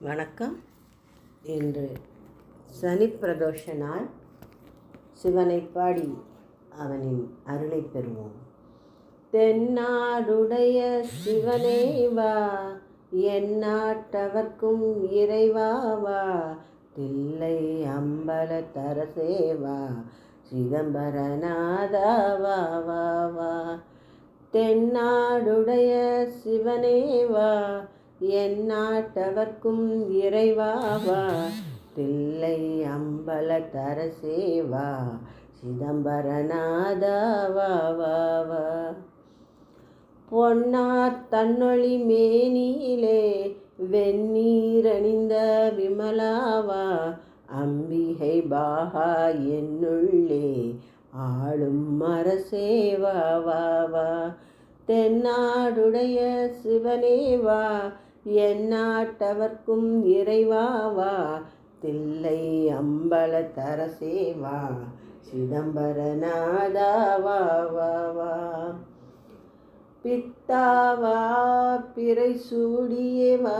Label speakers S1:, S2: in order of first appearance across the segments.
S1: வணக்கம். இன்று சனி பிரதோஷ நாள். சிவனை பாடி அவனின் அருளை பெறுவோம். தென்னாடுடைய சிவனே வா எந்நாட்டவர்க்கும் இறைவா வா தில்லை அம்பல தரசேவா சிதம்பரநாதாவா வா வா வா. தென்னாடுடைய சிவனே வா எந்நாட்டவர்க்கும் இறைவாவா பிள்ளை அம்பல தரசேவா சிதம்பரநாதாவா பொன்னார் தன்னொழி மேனியிலே வெந்நீரணிந்த விமலாவா அம்பிகை பாகா என்னுள்ளே ஆளும் அரசேவாவா தென்னாடுடைய சிவனேவா எந்நாட்டவர்க்கும் இறைவாவா தில்லை அம்பல தரசேவா சிதம்பரநாதாவா வா பித்தாவா பிறை சூடியேவா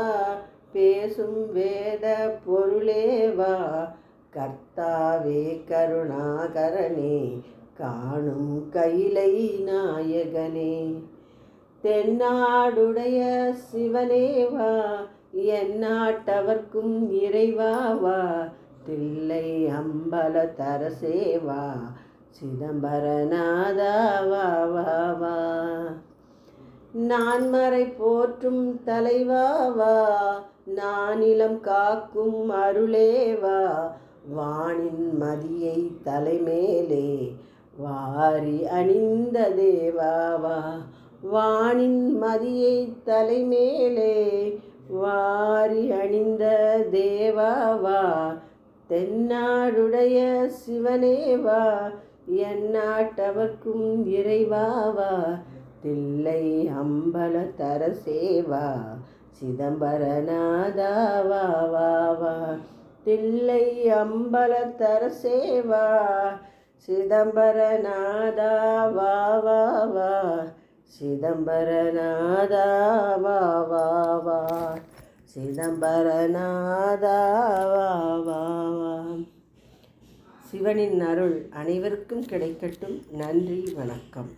S1: பேசும் வேத பொருளேவா கர்த்தாவே கருணாகரனே காணும் கைலை நாயகனே. தென்னாடுடைய சிவனேவா எந்நாட்டவர்க்கும் இறைவாவா தில்லை அம்பல தரசேவா சிதம்பரநாதாவா நான்மறை போற்றும் தலைவாவா நானிலம் காக்கும் அருளேவா வானின் மதியை தலைமேலே வாரி அணிந்த தேவாவா வானின் மதியை தலைமேலே வாரி அணிந்த தேவாவா தென்னாடுடைய சிவனேவா எந்நாட்டவர்க்கும் இறைவாவா தில்லை அம்பல தரசேவா சிதம்பரநாதாவா வா வா தில்லை அம்பல தரசேவா சிதம்பரநாதா வா வா வா. சிதம்பரநாதா வா வா வா. சிதம்பரநாதா வா வா வா. சிவனின் அருள் அனைவருக்கும் கிடைக்கட்டும். நன்றி வணக்கம்.